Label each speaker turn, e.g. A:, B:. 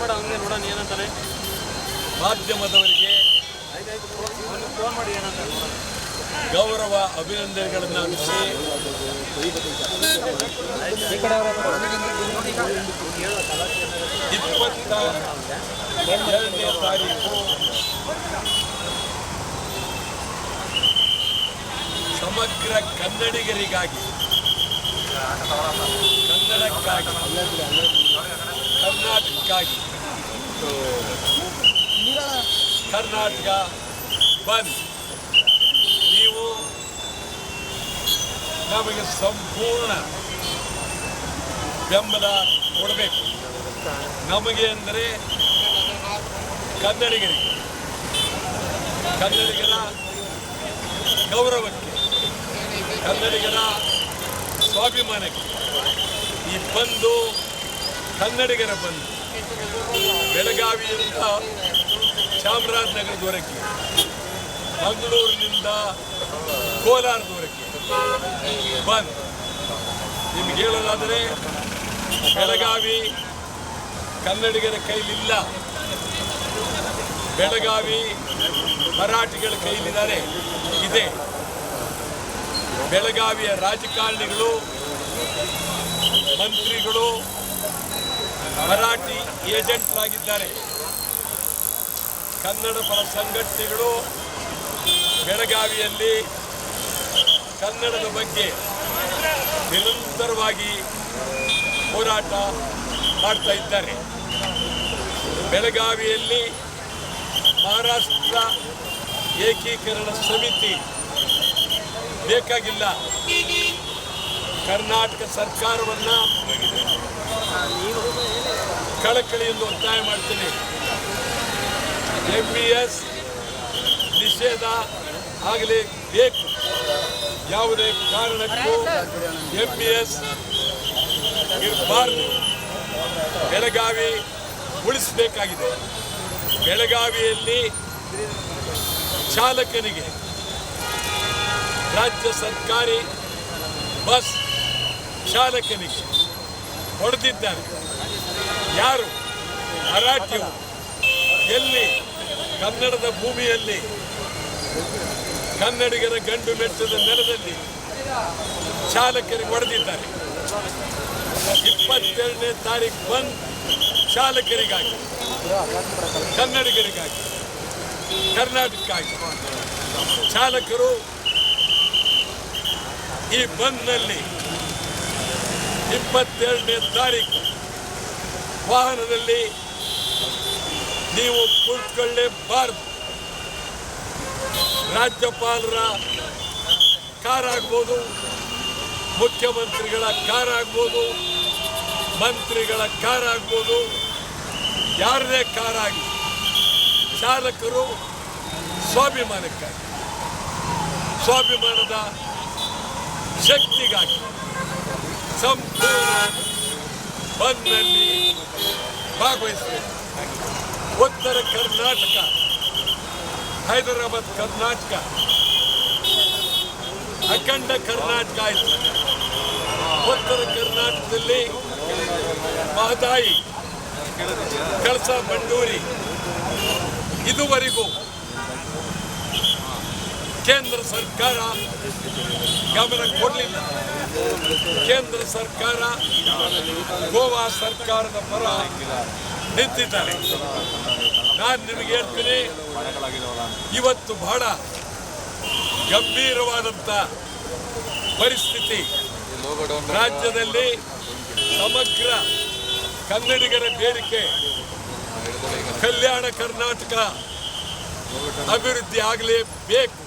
A: ಮಾಡ ಹಂಗೆ ನೋಡೋಣ ಏನಂತಾರೆ?
B: ಮಾಧ್ಯಮದವರಿಗೆ
A: ಫೋನ್ ಮಾಡಿ.
B: ಗೌರವ ಅಭಿನಂದನೆಗಳನ್ನು ಅರ್ಪಿಸಿ. ಇಪ್ಪತ್ತ ಎರಡನೇ ತಾರೀಕು. ಸಮಗ್ರ ಕನ್ನಡಿಗರಿಗಾಗಿ. ಕನ್ನಡಕ್ಕಾಗಿ. ಕರ್ನಾಟಕಕ್ಕಾಗಿ. ಕರ್ನಾಟಕ ಬಂದ್. ನೀವು ನಮಗೆ ಸಂಪೂರ್ಣ ಬೆಂಬಲ ಕೊಡಬೇಕು. ನಮಗೆ ಅಂದರೆ ಕನ್ನಡಿಗರಿಗೆ. ಕನ್ನಡಿಗರ ಗೌರವಕ್ಕೆ. ಕನ್ನಡಿಗರ ಸ್ವಾಭಿಮಾನಕ್ಕೆ. ಈ ಬಂದು ಕನ್ನಡಿಗರ ಬಂದು ಬೆಳಗಾವಿಯಿಂದ ಚಾಮರಾಜನಗರದವರೆಗೆ ಮಂಗಳೂರಿನಿಂದ ಕೋಲಾರದವರೆಗೆ ಬಂದ್. ನಿಮ್ಗೆ ಹೇಳೋದಾದರೆ, ಬೆಳಗಾವಿ ಕನ್ನಡಿಗರ ಕೈಲಿಲ್ಲ. ಬೆಳಗಾವಿ ಮರಾಠಿಗಳ ಕೈಲಿದ್ದಾರೆ. ಇದೆ. ಬೆಳಗಾವಿಯ ರಾಜಕಾರಣಿಗಳು, ಮಂತ್ರಿಗಳು ಮರಾಠಿ ಏಜೆಂಟ್ರಾಗಿದ್ದಾರೆ ಕನ್ನಡ ಪರ ಸಂಘಟನೆಗಳು ಬೆಳಗಾವಿಯಲ್ಲಿ ಕನ್ನಡದ ಬಗ್ಗೆ ನಿರಂತರವಾಗಿ ಹೋರಾಟ ಮಾಡ್ತಾ ಇದ್ದಾರೆ. ಬೆಳಗಾವಿಯಲ್ಲಿ ಮಹಾರಾಷ್ಟ್ರ ಏಕೀಕರಣ ಸಮಿತಿ ಬೇಕಾಗಿಲ್ಲ. ಕರ್ನಾಟಕ ಸರ್ಕಾರವನ್ನು ಕಳಕಳಿಯಿಂದ ಒತ್ತಾಯ ಮಾಡ್ತೀನಿ. ಎಂ ಬಿ ಎಸ್ ನಿಷೇಧ ಆಗಲೇಬೇಕು ಯಾವುದೇ ಕಾರಣಕ್ಕೂ ಎಂ ಬಿ ಎಸ್ ಇರಬಾರ್ದು ಬೆಳಗಾವಿ ಉಳಿಸಬೇಕಾಗಿದೆ. ಬೆಳಗಾವಿಯಲ್ಲಿ ಚಾಲಕನಿಗೆ ರಾಜ್ಯ ಸರ್ಕಾರಿ ಬಸ್ ಚಾಲಕನಿಗೆ ಹೊಡೆದಿದ್ದಾರೆ. ಯಾರು? ಮರಾಠಿಯು ಎಲ್ಲಿ? ಕನ್ನಡದ ಭೂಮಿಯಲ್ಲಿ. ಕನ್ನಡಿಗರ ಗಂಡು ಮೆಚ್ಚದ ನೆಲದಲ್ಲಿ ಚಾಲಕರಿಗೆ ಹೊಡೆದಿದ್ದಾರೆ. ಇಪ್ಪತ್ತೆರಡನೇ ತಾರೀಕು ಬಂದ್ ಚಾಲಕರಿಗಾಗಿ, ಕನ್ನಡಿಗರಿಗಾಗಿ, ಕರ್ನಾಟಕಕ್ಕಾಗಿ. ಚಾಲಕರು ಈ ಬಂದ್ನಲ್ಲಿ ಇಪ್ಪತ್ತೆರಡನೇ ತಾರೀಕು ವಾಹನದಲ್ಲಿ ನೀವು ಕುಳಿತುಕೊಳ್ಳೇಬಾರದು ರಾಜ್ಯಪಾಲರ ಕಾರ್ ಆಗ್ಬೋದು ಮುಖ್ಯಮಂತ್ರಿಗಳ ಕಾರ್ ಆಗ್ಬೋದು ಮಂತ್ರಿಗಳ ಕಾರ್ ಆಗ್ಬೋದು ಯಾರದೇ ಕಾರ್ ಆಗಿ ಚಾಲಕರು ಸ್ವಾಭಿಮಾನಕ್ಕಾಗಿ, ಸ್ವಾಭಿಮಾನದ ಶಕ್ತಿಗಾಗಿ ಸಂಪೂರ್ಣ ಬಂದ್ನಲ್ಲಿ ಭಾಗವಹಿಸಬೇಕು ಉತ್ತರ ಕರ್ನಾಟಕ, ಹೈದರಾಬಾದ್ ಕರ್ನಾಟಕ, ಅಖಂಡ ಕರ್ನಾಟಕ ಆಯಿತು. ಉತ್ತರ ಕರ್ನಾಟಕದಲ್ಲಿ ಮಹದಾಯಿ, ಕಳಸ ಬಂಡೂರಿ ಇದುವರೆಗೂ ಕೇಂದ್ರ ಸರ್ಕಾರ ಗಮನ ಕೊಡಲಿಲ್ಲ. ಕೇಂದ್ರ ಸರ್ಕಾರ ಗೋವಾ ಸರ್ಕಾರದ ಪರ ನಿಂತಿದ್ದಾರೆ. ನಾನು ನಿಮಗೆ ಹೇಳ್ತೀನಿ, ಇವತ್ತು ಬಹಳ ಗಂಭೀರವಾದಂಥ ಪರಿಸ್ಥಿತಿ. ರಾಜ್ಯದಲ್ಲಿ ಸಮಗ್ರ ಕನ್ನಡಿಗರ ಬೇಡಿಕೆ, ಕಲ್ಯಾಣ ಕರ್ನಾಟಕ ಅಭಿವೃದ್ಧಿ ಆಗಲೇಬೇಕು.